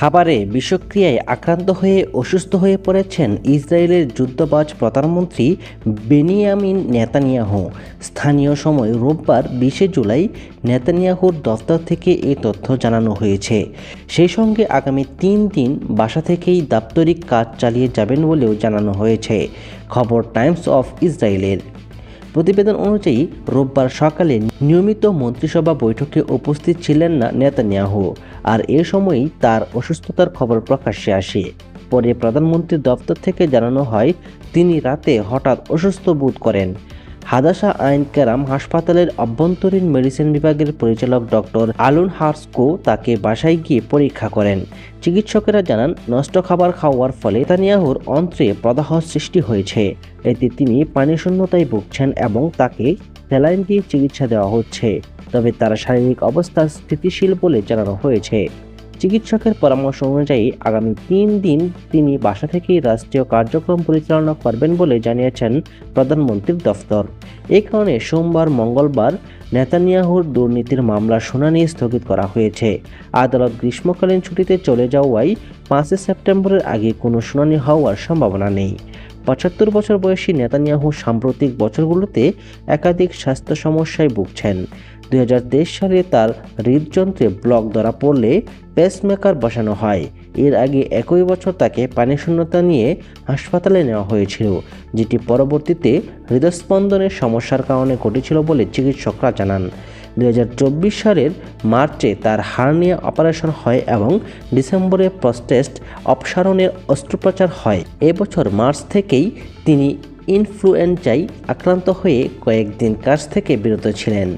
খাবারে বিষক্রিয়ায় আক্রান্ত হয়ে অসুস্থ হয়ে পড়েছেন ইসরায়েলের যুদ্ধবাজ প্রধানমন্ত্রী বেনিয়ামিন নেতানিয়াহু। স্থানীয় সময় রোববার বিশে জুলাই নেতানিয়াহুর দফতর থেকে এই তথ্য জানানো হয়েছে। সেই সঙ্গে আগামী তিন দিন বাসা থেকেই দাপ্তরিক কাজ চালিয়ে যাবেন বলেও জানানো হয়েছে। খবর টাইমস অফ ইসরায়েলের। প্রতিবেদন অনুযায়ী, রোববার সকালে নিয়মিত মন্ত্রিসভা বৈঠকে উপস্থিত ছিলেন না নেতানিয়াহু, আর এ সময়ই তার অসুস্থতার খবর প্রকাশ্যে আসে। পরে প্রধানমন্ত্রীর দপ্তর থেকে জানানো হয়, তিনি রাতে হঠাৎ অসুস্থ বোধ করেন। হাদাসা আইন কেরাম হাসপাতালের অভ্যন্তরীণ মেডিসিন বিভাগের পরিচালক ডক্টর আলুন হার্সকো তাকে বাসায় গিয়ে পরীক্ষা করেন। চিকিৎসকেরা জানান, নষ্ট খাবার খাওয়ার ফলে তানিয়াহুর অন্ত্রে প্রদাহ সৃষ্টি হয়েছে। এতে তিনি পানিশূন্যতায় ভুগছেন এবং তাকে স্যালাইন দিয়ে চিকিৎসা দেওয়া হচ্ছে। তবে তার শারীরিক অবস্থা স্থিতিশীল বলে জানানো হয়েছে। চিকিৎসকের পরামর্শ অনুযায়ী আগামী তিন দিন তিনি বাসা থেকেই রাষ্ট্রীয় কার্যক্রম পরিচালনা করবেন বলে জানিয়েছেন প্রধানমন্ত্রীর দফতর। এই কারণে সোমবার, মঙ্গলবার নেতানিয়াহুর দুর্নীতির মামলার শুনানি স্থগিত করা হয়েছে। আদালত গ্রীষ্মকালীন ছুটিতে চলে যাওয়ায় পাঁচই সেপ্টেম্বরের আগে কোনো শুনানি হওয়ার সম্ভাবনা নেই। পঁচাত্তর বছর বয়সী নেতানিয়াহু সাম্প্রতিক বছরগুলোতে একাধিক স্বাস্থ্য সমস্যায় ভুগছেন। দুই হাজার তেইশ সালে তার হৃদযন্ত্রে ব্লক ধরা পড়লে পেসমেকার বসানো হয়। এর আগে একই বছর তাকে পানিশূন্যতা নিয়ে হাসপাতালে নেওয়া হয়েছিল, যেটি পরবর্তীতে হৃদস্পন্দনের সমস্যার কারণে ঘটেছিল বলে চিকিৎসকরা জানান। দুই হাজার চব্বিশ সালের মার্চে তার হার্নিয়া অপারেশন হয় এবং ডিসেম্বরে প্রস্টেস্ট অপসারণের অস্ত্রোপচার হয়। এবছর মার্চ থেকেই তিনি ইনফ্লুয়েঞ্জায় আক্রান্ত হয়ে কয়েকদিন কাজ থেকে বিরত ছিলেন।